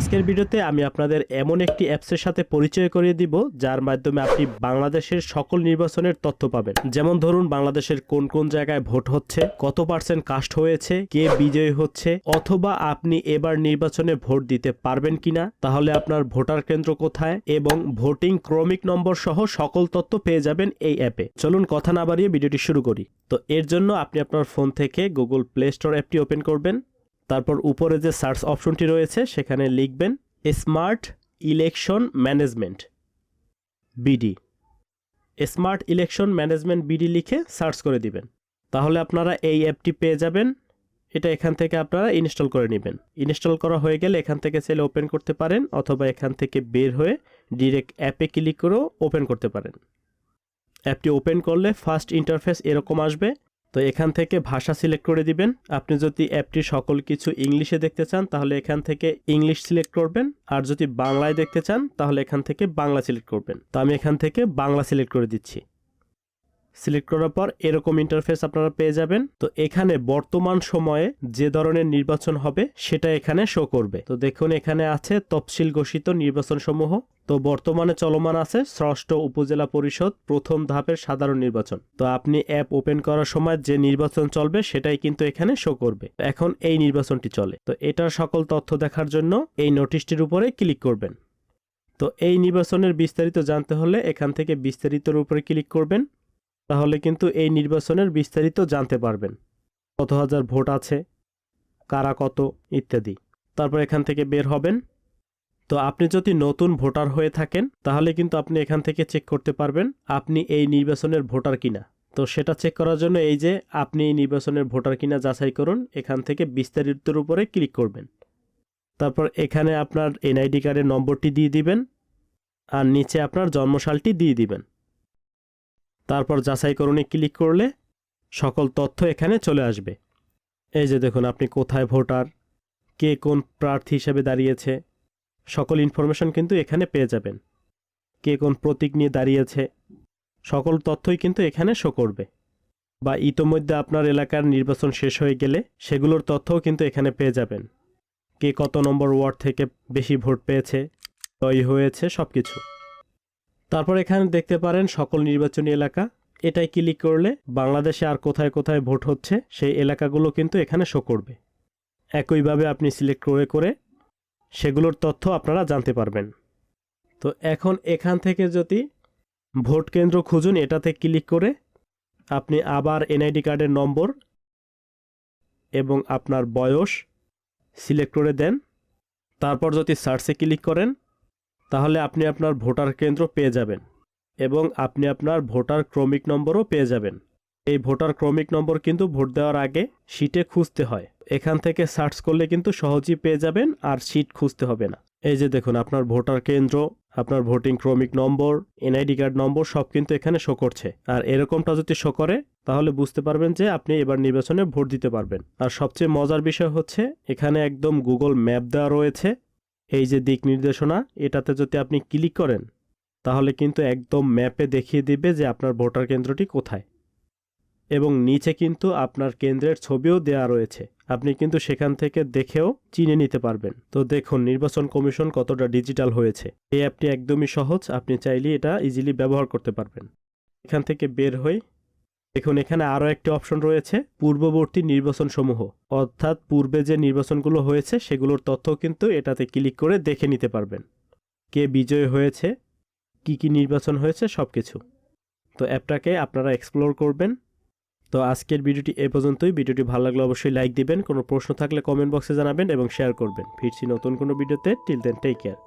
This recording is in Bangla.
আজকের ভিডিওতে আমি আপনাদের এমন একটি অ্যাপসের সাথে পরিচয় করিয়ে দিব, যার মাধ্যমে আপনি বাংলাদেশের সকল নির্বাচনের তথ্য পাবেন। যেমন ধরুন, বাংলাদেশের কোন কোন জায়গায় ভোট হচ্ছে, কত পার্সেন্ট কাস্ট হয়েছে, কে বিজয়ী হচ্ছে, অথবা আপনি এবার নির্বাচনে ভোট দিতে পারবেন কিনা, তাহলে আপনার ভোটার কেন্দ্র কোথায়, এবং ভোটিং ক্রমিক নম্বর সহ সকল তথ্য পেয়ে যাবেন এই অ্যাপে। চলুন কথা না বাড়িয়ে ভিডিওটি শুরু করি। তো এর জন্য আপনি আপনার ফোন থেকে গুগল প্লে স্টোর অ্যাপটি ওপেন করবেন। তারপর উপরে যে সার্চ অপশনটি রয়েছে, সেখানে লিখবেন smart election management, BD. Smart election management, BD লিখে সার্চ করে দিবেন। তাহলে আপনারা এই অ্যাপটি পেয়ে যাবেন। এটা এখান থেকে আপনারা ইনস্টল করে নেবেন। ইনস্টল করা হয়ে গেলে এখান থেকে চাইলে ওপেন করতে পারেন, অথবা এখান থেকে বের হয়ে ডিরেক্ট অ্যাপে ক্লিক করেও ওপেন করতে পারেন। অ্যাপটি ওপেন করলে ফার্স্ট ইন্টারফেস এরকম আসবে। তো এখান থেকে ভাষা সিলেক্ট করে দিবেন। আপনি যদি অ্যাপটি সকল কিছু ইংলিশে দেখতে চান, তাহলে এখান থেকে ইংলিশ সিলেক্ট করবেন। আর যদি বাংলায় দেখতে চান, তাহলে এখান থেকে বাংলা সিলেক্ট করবেন। তো আমি এখান থেকে বাংলা সিলেক্ট করে দিচ্ছি। সিলেক্ট করার পর এরকম ইন্টারফেস আপনারা পেয়ে যাবেন। তো এখানে বর্তমান সময়ে যে ধরনের নির্বাচন হবে, সেটা এখানে শো করবে। তো দেখুন, এখানে আছে তফসিল ঘোষিত নির্বাচন সমূহ তো বর্তমানে চলমান আছে ষষ্ঠ উপজেলা পরিষদ, প্রথম ধাপের সাধারণ নির্বাচন। তো আপনি অ্যাপ ওপেন করার সময় যে নির্বাচন চলবে, সেটাই কিন্তু এখানে শো করবে। এখন এই নির্বাচনটি চলে। তো এটার সকল তথ্য দেখার জন্য এই নোটিশটির উপরে ক্লিক করবেন। তো এই নির্বাচনের বিস্তারিত জানতে হলে এখান থেকে বিস্তারিতর উপরে ক্লিক করবেন। তাহলে কিন্তু এই নির্বাচনের বিস্তারিত জানতে পারবেন। কত হাজার ভোট আছে, কারা কত, ইত্যাদি। তারপর এখান থেকে বের হবেন। তো আপনি যদি নতুন ভোটার হয়ে থাকেন, তাহলে কিন্তু আপনি এখান থেকে চেক করতে পারবেন আপনি এই নির্বাচনের ভোটার কিনা। তো সেটা চেক করার জন্য এই যে আপনি এই নির্বাচনের ভোটার কিনা যাচাই করুন, এখান থেকে বিস্তারিতর উপরে ক্লিক করবেন। তারপর এখানে আপনার এনআইডি কার্ডের নম্বরটি দিয়ে দিবেন আর নিচে আপনার জন্মসালটি দিয়ে দিবেন। তারপর যাচাই করুনে ক্লিক করলে সকল তথ্য এখানে চলে আসবে। এই যে দেখুন, আপনি কোথায় ভোটার, কে কোন প্রার্থী হিসেবে দাঁড়িয়েছে, সকল ইনফরমেশন কিন্তু এখানে পেয়ে যাবেন। কে কোন প্রতীক নিয়ে দাঁড়িয়েছে, সকল তথ্যই কিন্তু এখানে শো করবে। বা ইতোমধ্যে আপনার এলাকার নির্বাচন শেষ হয়ে গেলে সেগুলোর তথ্যও কিন্তু এখানে পেয়ে যাবেন। কে কত নম্বর ওয়ার্ড থেকে বেশি ভোট পেয়েছে, জয়ী হয়েছে সব কিছু তারপর এখানে দেখতে পারেন সকল নির্বাচনী এলাকা। এটাই ক্লিক করলে বাংলাদেশে আর কোথায় কোথায় ভোট হচ্ছে সেই এলাকাগুলো কিন্তু এখানে শো করবে। একইভাবে আপনি সিলেক্ট করে করে সেগুলোর তথ্য আপনারা জানতে পারবেন। তো এখন এখান থেকে যদি ভোট কেন্দ্র খুঁজুন, এটাতে ক্লিক করে আপনি আবার এনআইডি কার্ডের নম্বর এবং আপনার বয়স সিলেক্ট করে দেন। তারপর যদি সার্চে ক্লিক করেন তাহলে আপনি আপনার ভোটার কেন্দ্র পেয়ে যাবেন এবং আপনি আপনার ভোটার ক্রমিক নম্বরও পেয়ে যাবেন। এই ভোটার ক্রমিক নম্বর কিন্তু ভোট দেওয়ার আগে শিটে খুঁজতে হয়। এখান থেকে সার্চ করলে কিন্তু সহজেই পেয়ে যাবেন আর শিট খুঁজতে হবে না। এই যে দেখুন, আপনার ভোটার কেন্দ্র, আপনার ভোটিং ক্রমিক নম্বর, এনআইডি কার্ড নম্বর সব কিন্তু এখানে শো করছে। আর এরকমটা যদি শো করে, তাহলে বুঝতে পারবেন যে আপনি এবার নির্বাচনে ভোট দিতে পারবেন। আর সবচেয়ে মজার বিষয় হচ্ছে, এখানে একদম গুগল ম্যাপ দেওয়া রয়েছে। এই যে দিক নির্দেশনা, এটাতে যদি আপনি ক্লিক করেন, তাহলে কিন্তু একদম ম্যাপে দেখিয়ে দিবে যে আপনার ভোটার কেন্দ্রটি কোথায়। এবং নিচে কিন্তু আপনার কেন্দ্রের ছবিও দেওয়া রয়েছে। আপনি কিন্তু সেখান থেকে দেখেও চিনে নিতে পারবেন। তো দেখুন, নির্বাচন কমিশন কতটা ডিজিটাল হয়েছে। এই অ্যাপটি একদমই সহজ, আপনি চাইলে এটা ইজিলি ব্যবহার করতে পারবেন। এখান থেকে বের হই দেখুন, এখানে আরও একটি অপশন রয়েছে, পূর্ববর্তী নির্বাচন সমূহ অর্থাৎ পূর্বে যে নির্বাচনগুলো হয়েছে, সেগুলোর তথ্য কিন্তু এটাতে ক্লিক করে দেখে নিতে পারবেন। কে বিজয় হয়েছে, কি কি নির্বাচন হয়েছে সব কিছু তো অ্যাপটাকে আপনারা এক্সপ্লোর করবেন। তো আজকের ভিডিওটি এ পর্যন্তই। ভিডিওটি ভালো লাগলে অবশ্যই লাইক দিবেন। কোনো প্রশ্ন থাকলে কমেন্ট বক্সে জানাবেন এবং শেয়ার করবেন। ফিরছি নতুন কোনো ভিডিওতে। Till then take care